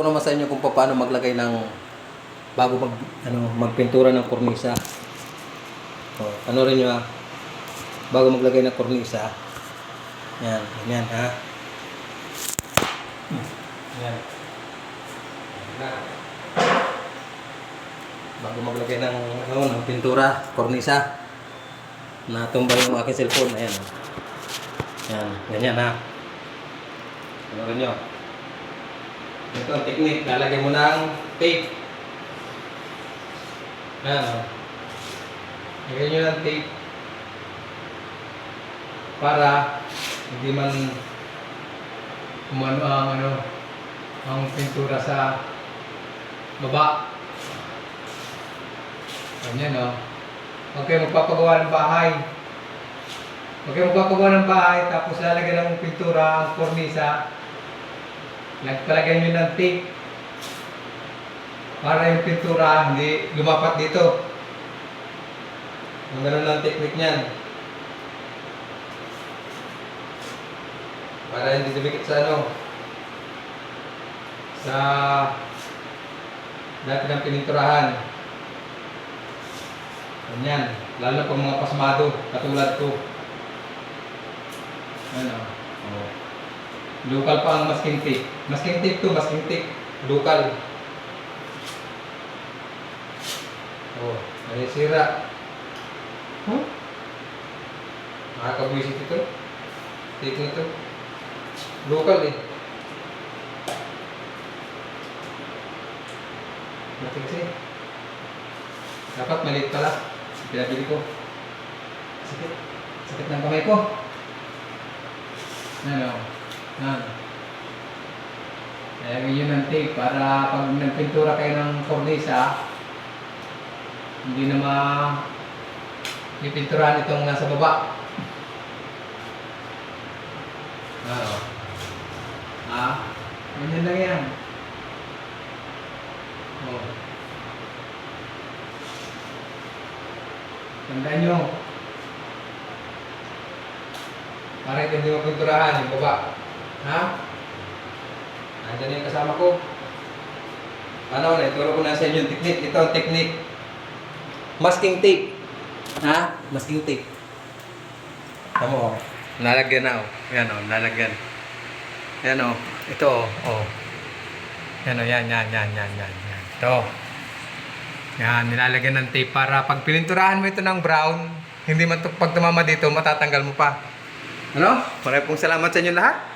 ko naman sa inyo kung paano maglagay ng bago mag ano magpintura ng kornisa. Oh, ano rin nyo ha? Bago maglagay ng kornisa. Yan, ganyan ha. Yan. Bago maglagay ng ano ng pintura, kornisa. Natumba yung aking cellphone, ayan. Yan, ganyan ha. Ano rin nyo? Ito ang technique. Lalagyan mo ng tape. Ayan o. Lagyan nyo ng tape. Para hindi man kumano ang ano ang pintura sa baba. Ganyan o. Okay, magpapagawa ng bahay. Okay, magpapagawa ng bahay tapos lalagyan ng pintura ang kornisa. Nagpalagay nyo ng tape para yung pintura hindi lumapat dito. Ang ganun ang technique niyan. Para hindi dumikit sa ano sa dati ng pininturahan. Ganyan. Lalo pag mga pasmado, katulad ko. Ano? Oh. Local pa ang masking tape. Masking tape to, masking tape. Local. Oh, may sira. Huh? Nakakabwisit ito. Tape na ito. Local eh. Mati kasi. Dapat maliit pala. Pinabili ko. Sakit. Sakit ng kamay ko. Ano? Yan. Lagyan nyo ng tape para pag nagpintura kayo ng kornisa, hindi na ma pipinturahan itong nasa baba. Oo. Ah, ganyan lang yan. Oh. Tandaan nyo. Para hindi mapinturahan yung baba. Ha? Nandiyan yung kasama ko. Ano na, ituro ko na sa inyo yung technique. Ito ang technique. Masking tape. Ha? Masking tape. Tama oh. Nalagyan na oh. Yan oh, nalagyan. Yan oh. Ito oh. oh. Yan oh, yan, yan, yan, yan, yan, yan. Ito. Yan, nilalagyan ng tape para pag pininturahan mo ito ng brown, hindi man pag tumama dito, matatanggal mo pa. Ano? Maraming pong salamat sa inyo lahat.